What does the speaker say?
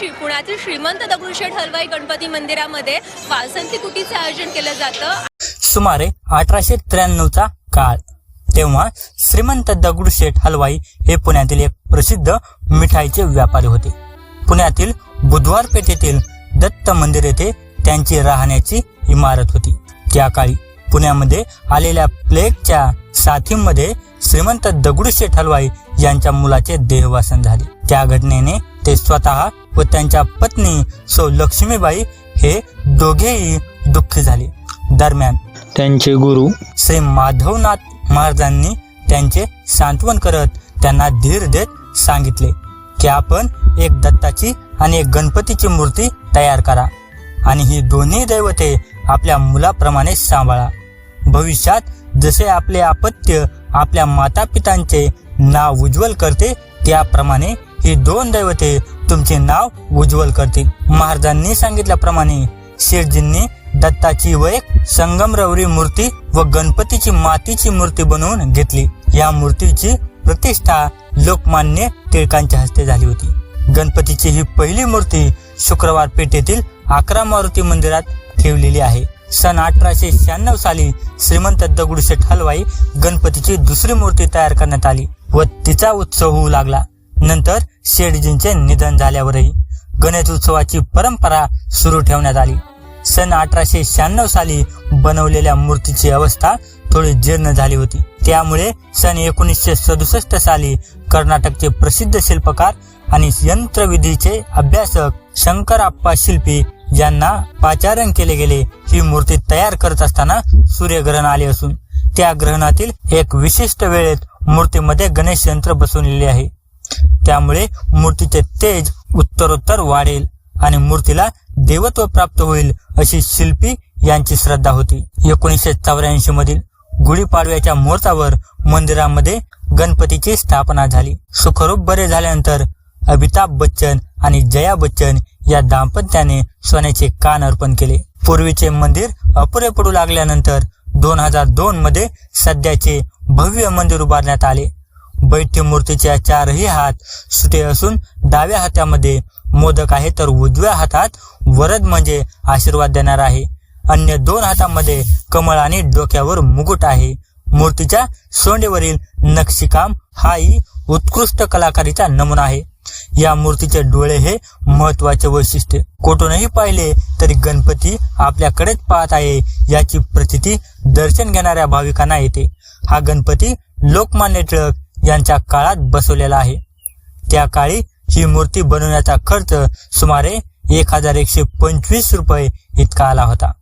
दिवशी पुण्यातील श्रीमंत दगडूशेठ हलवाई गणपती मंदिरामध्ये वासंती कुटीचे आयोजन केलं जातं. सुमारे अठराशे त्र्याण्णवचा काळ. तेव्हा श्रीमंत दगडूशेठ हलवाई हे पुण्यातील एक प्रसिद्ध मिठाईचे व्यापारी होते. पुण्यातील बुधवार पेठेतील दत्त मंदिर येथे त्यांची राहण्याची इमारत होती. त्या काळी पुण्यामध्ये आलेल्या प्लेगच्या साथीमध्ये श्रीमंत दगडूशेठ हलवाई यांच्या मुलाचे देहवासन झाले. त्या घटनेने ते स्वतः व त्यांच्या पत्नी सौ लक्ष्मीबाई हे दोघेही दुःखी झाले. दरम्यान त्यांचे गुरु श्री माधवनाथ महाराजांनी त्यांचे सांत्वन करत त्यांना धीर देत सांगितले की आपण एक दत्ताची आणि एक गणपतीची मूर्ती तयार करा आणि ही दोन्ही दैवते आपल्या मुलाप्रमाणे सांभाळा. भविष्यात जसे आपले अपत्य आपल्या माता पितांचे नाव उज्ज्वल करते त्याप्रमाणे ही दोन दैवते तुमचे नाव उज्ज्वल करतील. महाराजांनी सांगितल्याप्रमाणे शेठजींनी दत्ताची व एक संगमरवरी मूर्ती व गणपतीची मातीची मूर्ती बनवून घेतली. या मूर्तीची प्रतिष्ठा लोकमान्य टिळकांच्या हस्ते झाली होती. गणपतीची ही पहिली मूर्ती शुक्रवार पेठेतील अकरा मारुती मंदिरात ठेवलेली आहे. सन अठराशे शहाण्णव साली श्रीमंत दगडूशेठ हलवाई गणपतीची दुसरी मूर्ती तयार करण्यात आली व तिचा उत्सव होऊ लागला. नंतर शेठजींचे निधन झाल्यावरही गणेश उत्सवाची परंपरा सुरू ठेवण्यात आली. सन अठराशे शहाण्णव साली बनवलेल्या मूर्तीची अवस्था थोडी जीर्ण झाली होती. त्यामुळे सन एकोणीसशे सदुसष्ट साली कर्नाटकचे प्रसिद्ध शिल्पकार आणि यंत्रविधीचे अभ्यासक शंकरप्पा शिल्पी यांना पाचारण केले गेले. ही मूर्ती तयार करत असताना सूर्यग्रहण आले असून त्या ग्रहणातील एक विशिष्ट वेळेत मूर्तीमध्ये गणेश यंत्र बसवलेले आहे. त्यामुळे मूर्तीचे तेज उत्तरोत्तर वाढेल आणि मूर्तीला देवत्व प्राप्त होईल अशी शिल्पी यांची श्रद्धा होती. एकोणीसशे चौऱ्याऐंशी मधील गुढीपाडव्याच्या मुहूर्तावर मंदिरामध्ये गणपतीची स्थापना झाली. सुखरूप बरे झाल्यानंतर अमिताभ बच्चन आणि जया बच्चन या दाम्पत्याने सोन्याचे कान अर्पण केले. पूर्वीचे मंदिर अपुरे पडू लागल्यानंतर दोन हजार दोन मध्ये सध्याचे भव्य मंदिर उभारण्यात आले. बैठ्य मूर्तीच्या चारही हात सुटे असून डाव्या हातामध्ये मोदक आहे तर उजव्या हातात वरद म्हणजे आशीर्वाद देणार आहे. अन्य दोन हातामध्ये कमळ आणि डोक्यावर मुकुट आहे. मूर्तीच्या सोंडेवरील नक्षीकाम हाही उत्कृष्ट कलाकारीचा नमुना आहे. या मूर्तीचे डोळे हे महत्त्वाचे वैशिष्ट्य. कोठूनही पाहिले तरी गणपती आपल्याकडेच पाहत आहे याची प्रचिती दर्शन घेणाऱ्या भाविकांना येते. हा गणपती लोकमान्य टिळक यांच्या काळात बसवलेला आहे. त्या काळी ही मूर्ती बनवण्याचा खर्च सुमारे एक हजार एकशे पंचवीस रुपये इतका आला होता.